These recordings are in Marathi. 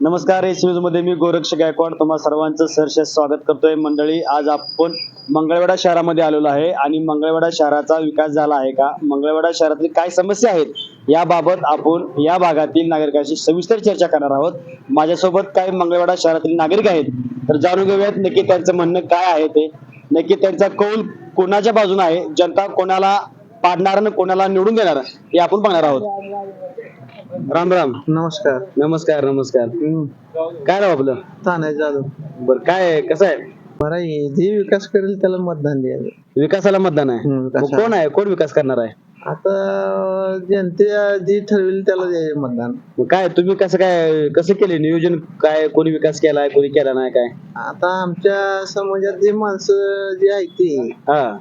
नमस्कार एसमध्ये मी गोरक्ष गायकवाड. तुम्हा सर्वांचं सहर्ष स्वागत करतोय. मंडळी आज आपण मंगळवेढा शहरामध्ये आलेलो आहे आणि मंगळवेढा शहराचा विकास झाला आहे का? मंगळवेढा शहरातील काय समस्या आहेत याबाबत आपण या भागातील नागरिकांशी सविस्तर चर्चा करणार आहोत. माझ्यासोबत काही मंगळवेढा शहरातील नागरिक आहेत. तर जाणून घेऊयात नक्की त्यांचं म्हणणं काय आहे ते. नक्की त्यांचा कौल कोणाच्या बाजूने आहे? जनता कोणाला पाडणार आणि कोणाला निवडून देणार हे आपण बघणार आहोत. राम राम. नमस्कार. नमस्कार नमस्कार. काय नाव आपलं? तानाय जाधव. बर काय? कसं आहे? बरं आहे जे विकास करेल त्याला मतदान द्यायचं. विकासाला मतदान आहे. हम्म, मग विकासाला. कोण आहे? कोण विकास करणार आहे? आता जनते जी ठरवेल त्याला द्यायचं मतदान. मग काय तुम्ही कसं काय कसं केले? नियोजन काय? कोणी विकास केलाय कोणी केला नाही काय? आता आमच्या समाजात जे माणसं जे आहेत ते हा.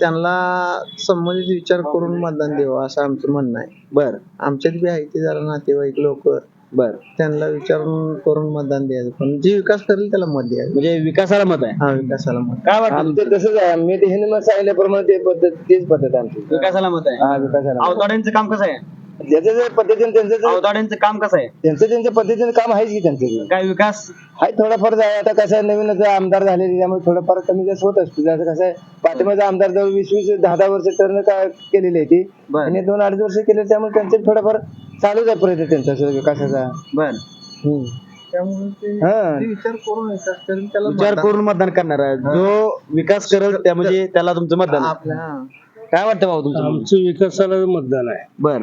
त्यांना संबंधित विचार करून मतदान द्यावं असं आमचं म्हणणं आहे. बर. आमच्यात बी आहे ते जरा नातेवाईक लोक. बर. त्यांना विचारून करून मतदान द्यायचं. पण जे विकास करेल त्याला मत द्यायचं. म्हणजे विकासाला मत आहे. हा विकासाला मत. काय वाटतं आमचं तसंच आहे. मी ते ह्याने सांगितल्याप्रमाणे ते पद्धत तीच पद्धत आमची. विकासाला मत आहे. हा विकासाला अवताड्यांचं काम कसं आहे? ज्याच्या ज्या पद्धतीने त्यांचं जे- काम कसं आहे? त्यांचं त्यांच्या पद्धतीने काम आहेच की त्यांचं. काय विकास? हाय थोडाफार आहे आता कसं आहे नवीन आता आमदार झाले त्यामुळे थोडंफार कमी जास्त होत असतो. जसं कसं आहे पाठीमागे आमदार जवळ वीस वीस दहा दहा वर्ष टर्न काय केलेली आहे ती. बर. आणि दोन अडीच वर्ष केले त्यामुळे त्यांचे थोडंफार चालूच आहे प्रयत्न त्यांचा असं विकासाचा. बर. हा. विचार करून विकास करेल त्याला विचार करून मतदान करणार आहे. जो विकास करेल त्या म्हणजे त्याला तुमचं मतदान. आहे. आपल्या काय वाटतं भाऊ तुमचं? आमचं विकासाला मतदान आहे. बर.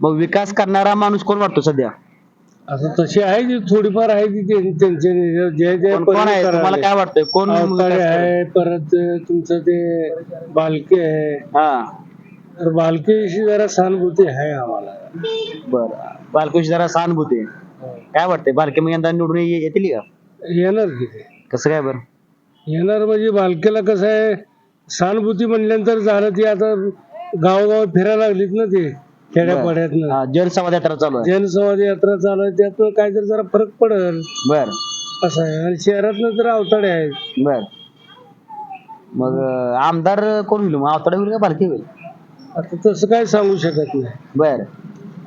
मग विकास करणारा माणूस कोण वाटतो सध्या? असं तशी आहे जी थोडीफार आहे ती त्यां- त्यांचे जे जे कोण कोण आहे? तुम्हाला काय वाटतंय? कोण अवताडे विकास करेल? आहे परत तुमचं ते बालके आहे. हा. तर बालकेविषयी जरा सहानुभूती आहे आम्हाला. बर. बालकोशी जरा सहानुभूती. आहे. काय वाटतंय? बालके मग यंदा निवडून ये- येतील का? येणार की ते. कसं काय बरं? येणार म्हणजे बालकेला कसं आहे सहानुभूती म्हणल्यानंतर झालं ती आता गावोगाव फिरायला लागलीत ना ते. खेड्यापाड्यातनं हा, जनसंवाद यात्रा चालू आहे. जनसंवाद यात्रा चालू आहे त्यातनं काहीतरी जरा फरक पडेल. बर. असं आहे. आणि शहरातनं तर अवताडे आहेत. बर. मग अं, आमदार कोण होईल? मग आवताडे होईल का बालके होईल? आता तसं काय सांगू शकत नाही. बर.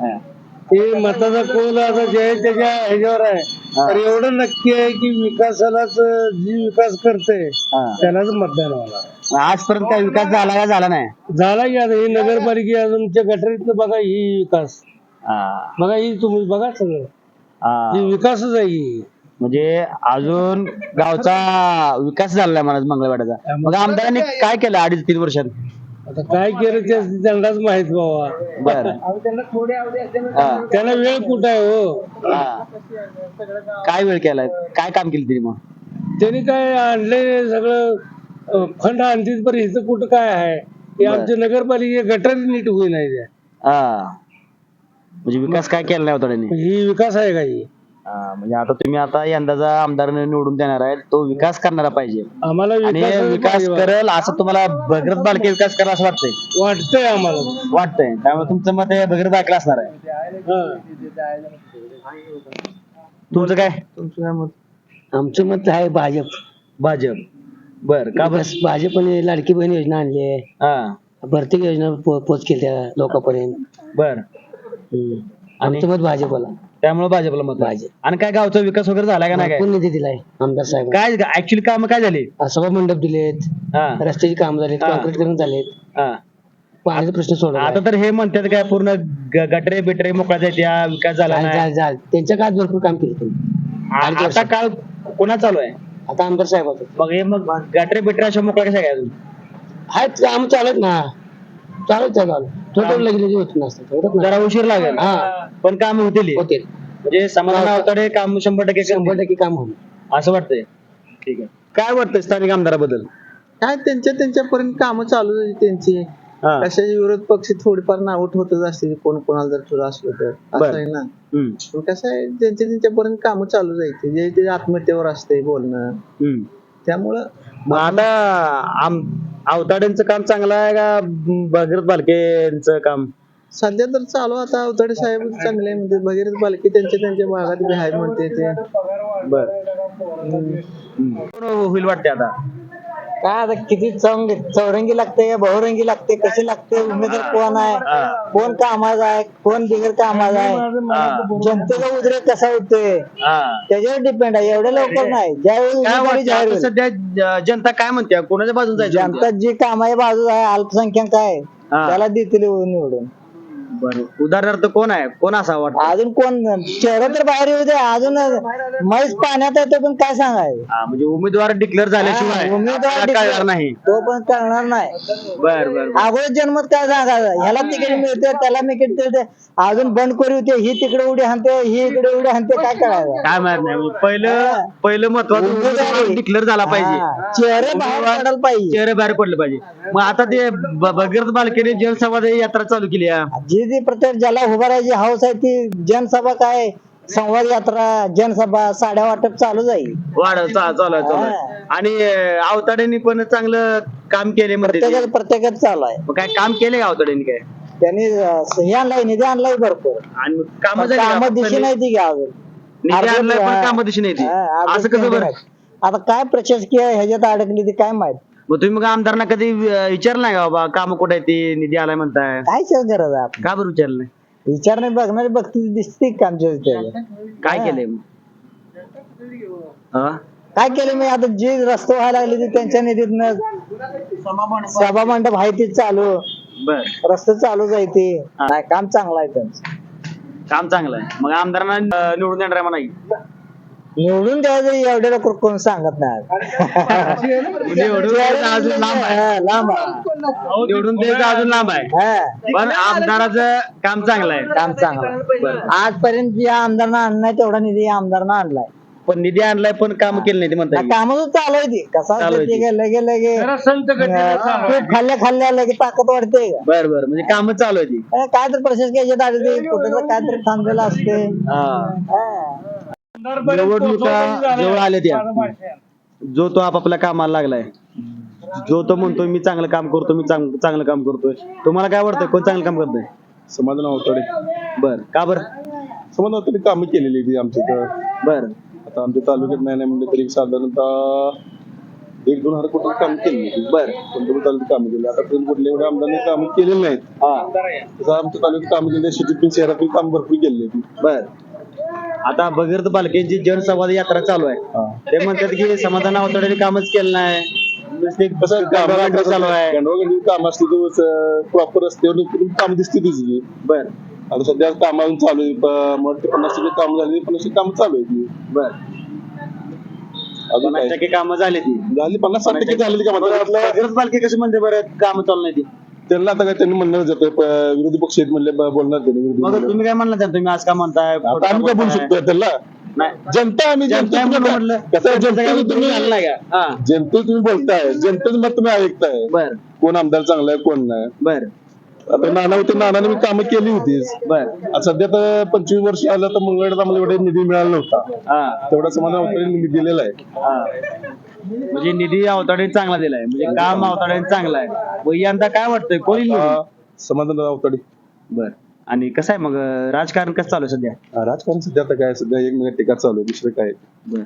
हा. ते मताचा कोल आता जे आहे त्याच्या ह्याच्यावर आहे. तर एवढं नक्की आहे की विकासालाच जी विकास करते. त्यालाच मतदान होणार. आजपर्यंत काय विकास झाला का झाला नाही? झाला की आता ही नगरपालिका अजूनच्या गटरीतनं बघा ही विकास. हा. बघा ही तुम्ही बघा सगळं. हा. ही विकासच आहे ही. म्हणजे अजून गावचा विकास झाला नाही मला मंगळवाड्याचा मग आमदारांनी काय केलं अडीच तीन वर्षात? आता काय केलं ते त्यांनाच माहीत बाबा. बर. हा. त्याला वेळ कुठं आहे हो? हा. काय वेळ केलाय? काय काम केलं तिने मग? त्यांनी काय आणले सगळं फंड आणतील पण इथं कुठं काय आहे? हे बरं. आमच्या नगरपालिका गटर नीट होई नाही हा. म्हणजे विकास काय केला नाही होता त्यांनी? ही विकास आहे का ही? हा, म्हणजे आता तुम्ही आता यंदाचा आमदार निवडून देणार आहे. तो विकास करणारा पाहिजे. आम्हाला आणि विकास करेल असं तुम्हाला भगीरथ बालके विकास करा असं वाटतंय? वाटतंय आम्हाला. वाटतंय. त्यामुळे तुमचं मत हे भगीरथ बालके असणार आहे. हा. तुमचं काय? तुमचं काय मत? आमचं मत आहे भाजप. भाजप. बर का बरं? बस भाजपने लाडकी बहीण योजना आणली आहे. हा. प्रत्येक योजना पो- पोच केल्या लोकांपर्यंत. बर. हम्म. आमचं मत भाजपला. त्यामुळे भाजपला मत आहे. आणि काय गावचा विकास वगैरे झाला का नाही काय? निधी दिलाय आमदार साहेब काय ऍक्च्युली काम काय झाली? सभा मंडप दिलेत हा. रस्त्याची काम झालेत हा. कॉन्क्रीटीकरण झालेत. हा. पाण्याचा प्रश्न सोडला आता तर हे म्हणतात काय पूर्ण ग- गटरे बिटरे मोकळ्या त्या विकास झाला नाही. त्यांच्या काळात भरपूर काम केलं आ- आता काळ कोणा चालू आहे? आता आमदार साहेबाचं. मग हे मग गटरे बिटरे अशा मोकळ्या कशा काय अजून आहेत काम चालत ना. चालत चालू थोडं लगेच होत नसतं थोडं ना. जरा उशीर लागेल. हा. पण काम होतील होते म्हणजे समाधान अवताडे काम शंभर टक्के शंभर. टक्के काम होईल. असं वाटतंय. ठीक आहे. काय वाटतंय स्थानिक आमदाराबद्दल? काय त्यांच्या त्यांच्यापर्यंत कामं चालू आहेत त्यांची. कशाचे विरोध पक्ष थोडीफार नावं ठेवतच असते कोण कोणाला जर थोडं असलं तर. असं आहे ना. कसं आहे त्यांच्या त्यांच्यापर्यंत कामं चालू जायचे जे ते आत्महत्येवर असते बोलणं. त्यामुळं आता आम अवताड्यांचं काम चांगलं आहे का भगीरथ बालकेंचं काम? सध्या तर चालू आता अवताडे साहेब चांगले म्हणते भगीरथ बालके त्यांच्या त्यांच्या भागात बी आहे म्हणते ते. बर. कोण होईल वाटते आता? काय आता किती चौंग चौरंगी लागते बहुरंगी लागते कशी लागते? उमेदवार कोण आहे? कोण कामाचा आहे? कोण बिगर कामाचा आहे? जनतेचा उद्रेक कसा होतोय हा. त्याच्यावर डिपेंड आहे. एवढ्या लवकर नाही. ज्यावेळी काय उमेदवारी वाटतं? जाहीर आता होईल. सध्या ज- जनता काय म्हणते? कोणाच्या बाजून जायचं जनता जी कामाच्या बाजू आहे अल्पसंख्याक आहे हा. त्याला देतील निवडून. बरं. उदाहरणार्थ कोण आहे? कोण असा वाटतं? अजून कोण? शहरं तर बाहेर येऊ दे. अजून म्हैस पाण्यात आहे तो पण काय सांगाय? हा, म्हणजे उमेदवार डिक्लेअर झाल्याशिवाय हा, उमेदवार आपल्याला declare- कळणार नाही. तो पण कळणार नाही. बर बर बर. अगोदर जन्मत काय सांगायचं? ह्याला तिकीट मिळते त्याला तिकीट मिळते अजून बंड करू होते ही तिकडे उडी हाणते ही इकडे उडी हाणते काय करायचं? काय माहीत नाही. म्हणजे पहिलं. पहिलं महत्वाचं उमेदवारी. डिक्लेअर झाला पाहिजे. हा, चेहरे बाहेर पडायला पाहिजे. चेहरे बाहेर पडले पाहिजे. मग आता ते ब- भगीरथ बालकेने जनसंवाद यात्रा चालू केली आहे जी जी प्रत्येक ज्याला उभारायची हाऊस आहे ती जनसभा काय? संवाद यात्रा जनसभा साड्या वाटप चालू जाईल. वाढ चा- चालू आहे चालू आहे. आणि अं, आवताडेंनी पण चांगलं काम केले म्हणते ते. प्रत्येकात प्रत्येकात चालू आहे. काय काम केले का आवताडेंनी काय? त्यांनी अं, हे आणलाय निधी आणलाय भरपूर. आणि काम काम दिशी नाही ती घ्या अजून. अर्धे-. काम दिशी नाही ती. हा, अर्धे असं कसं बरं. आता काय प्रशासकीय ह्याच्यात अडकली ती काय माहीत? मग तुम्ही मग आमदारांना कधी विचारलं नाही का बाबा काम कुठे आहे ते निधी आलाय म्हणताय काय गरज आहे आपली? का बरं विचारलं नाही विचार नाही बघणारी बघती दिसते का आमच्या इथे? काय. केलंय मग हा? काय केलं मी आता जी रस्ते व्हायला लागली ती त्यांच्या निधीतनं सभा मंडप आहे ती चालू बर रस्ते चालू आहे ते नाही काम चांगलं आहे त्यांचं काम चांगलं आहे मग आमदारांना अं, निवडून देणार आहे म्हणा. निवडून द्यायचं एवढे लोक कोण सांगत नाही. निवडून द्यायचं अजून लांब आहे. हा, लांब आहे. निवडून द्यायचं अजून लांब आहे. हा, पण आमदाराचं काम चांगलं आहे. काम चांगलं आहे. आजपर्यंत जे आमदारनं आणलाय तेवढा निधी या आमदारनं आणलाय. पण निधी आणलाय पण काम केलं नाही ते म्हणतात काम चालू आहे ती. कसं चालू आहे असतं ती. लगे लगे जरा संत गतीने चालू आहे. तूप खाल्ल्या खाल्ल्या लगे ताकद वाढते. का बर बर. म्हणजे काम चालू आहे ती. अं, काय तर प्रशासकीय याच्यात आले ते. कुठे तर काय तरी थांबलेलं असते. हा. हा. निवडणुका जवळ आल्या त्या. जो तो आपापल्या कामाला लागलाय. जो तो म्हणतोय मी चांगलं काम करतो मी चांग- चांगलं काम करतोय. तुम्हाला काय वाटतंय? कोण चांगलं काम करतोय? समाधान अवतडे. बर. का बर? समाधान अवतडे कामं केलेली ती आमच्या इथं. बर. आता आमच्या तालुक्यात नाही नाही म्हणलं तरी साधारणतः एक दोन हजार कोटी काम केली बर. पंतप्रधान तालुक्यात कामं केली आता पर्यंत कुठल्या एवढ्या आमदारांनी कामं केलेली नाहीत. हा. तसं आमच्या तालुक्यात कामं केली शेतीतून शहरातून काम भरपूर केले बर. आता भगीरथ बालकेंची जनसंवाद यात्रा चालू आहे. ते म्हणतात की समाधान अवतड्याने कामच केलं नाही. नुसते कसं गांडोळ यात्रा चालू आहे. गंडवागंडी काम असली तर प्रॉपर रस्त्यावर काम दिसते तिची. बर. आता सध्या कामावरून चालू आहे. वाटतं पन्नास टक्के काम झाली पन्नास टक्के काम चालू आहे ती बर. अजून टक्के कामं झाली ती. झाली पन्नास साठ टक्के झालेली काम. बालके कशी म्हणते बरं? काम चालू नाही ती. त्यांना आता काय त्यांनी म्हणणार जातं प- विरोधी पक्ष आहेत म्हणले ब- बोलणार त्यांनी विरोधी मग म्हणले. तुम्ही काय म्हणला त्यात? तुम्ही आज का म्हणताय? आता आम्ही काय बोलू शकतो त्याला नाही. जनता आम्ही जनता जनता म्हणून तुम्ही- म्हटलं कसं आहे, जनतेचं तुम्ही का? हा. जनतेत तुम्ही बोलताय. जनतेचं मत तुम्ही ऐकताय. बर. कोण आमदार चांगला आहे कोण नाही. बर. आता नाना होते नानाने मी कामं केली होतीच बर. आता सध्या तर पंचवीस वर्ष आलं तर मंगळवेढ्यात आम्हाला एवढे निधी मिळाला नव्हता. हा. तेवढा समाधान होते निधी दिलेला आहे. हा. म्हणजे निधी अवताडे चांगला दिलाय म्हणजे काम अवताडे चांगला आहे. मग यंदा काय वाटतंय? कोणी समाधान अवतडे. बर. आणि कसं आहे मग? अं, राजकारण कसं चालू आहे सध्या? राजकारण सध्या आता काय? सध्या एक टिका चालू आहे दुसरं काय? बर.